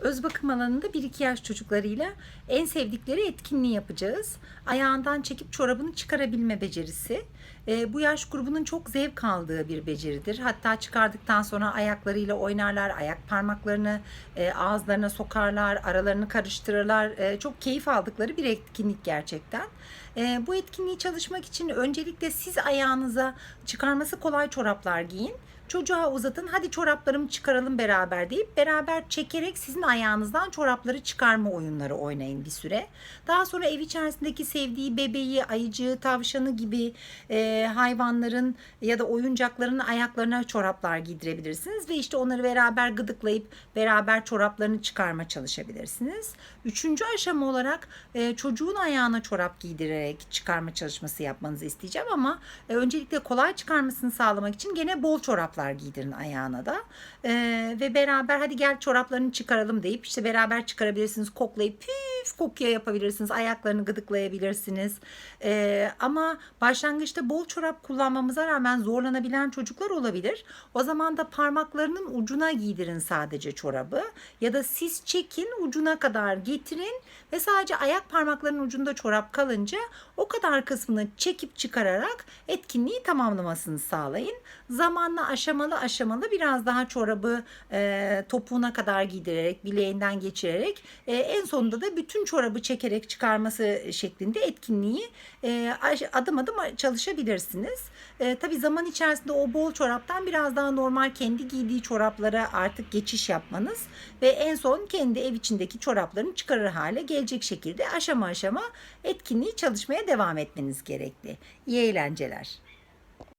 Öz bakım alanında 1-2 yaş çocuklarıyla en sevdikleri etkinliği yapacağız. Ayağından çekip çorabını çıkarabilme becerisi. Ee, bu yaş grubunun çok zevk aldığı bir beceridir. Hatta çıkardıktan sonra ayaklarıyla oynarlar, ayak parmaklarını e, ağızlarına sokarlar, aralarını karıştırırlar. E, çok keyif aldıkları bir etkinlik gerçekten. E, bu etkinliği çalışmak için öncelikle siz ayağınıza çıkarması kolay çoraplar giyin. Çocuğa uzatın hadi çoraplarımı çıkaralım beraber deyip beraber çekerek sizin ayağınızdan çorapları çıkarma oyunları oynayın bir süre. Daha sonra ev içerisindeki sevdiği bebeği, ayıcığı, tavşanı gibi e, hayvanların ya da oyuncakların ayaklarına çoraplar giydirebilirsiniz ve işte onları beraber gıdıklayıp beraber çoraplarını çıkarma çalışabilirsiniz. Üçüncü aşama olarak e, çocuğun ayağına çorap giydirerek çıkarma çalışması yapmanızı isteyeceğim ama e, öncelikle kolay çıkarmasını sağlamak için gene bol çoraplar giydirin ayağına da. E, ve beraber hadi gel çoraplarını çıkaralım deyip işte beraber çıkarabilirsiniz koklayıp püf kokuya yapabilirsiniz ayaklarını gıdıklayabilirsiniz E, ama başlangıçta bol çorap kullanmamıza rağmen zorlanabilen çocuklar olabilir o zaman da parmaklarının ucuna giydirin sadece çorabı ya da siz çekin ucuna kadar getirin ve sadece ayak parmaklarının ucunda çorap kalınca o kadar kısmını çekip çıkararak etkinliği tamamlamasını sağlayın. Zamanla aşamalı aşamalı biraz daha çorabı e, topuğuna kadar giydirerek, bileğinden geçirerek e, en sonunda da bütün çorabı çekerek çıkarması şeklinde etkinliği e, adım adım çalışabilirsiniz. E, tabii zaman içerisinde o bol çoraptan biraz daha normal kendi giydiği çoraplara artık geçiş yapmanız ve en son kendi ev içindeki çoraplarını çıkarır hale gelecek şekilde aşama aşama etkinliği çalışmaya devam etmeniz gerekli. İyi eğlenceler.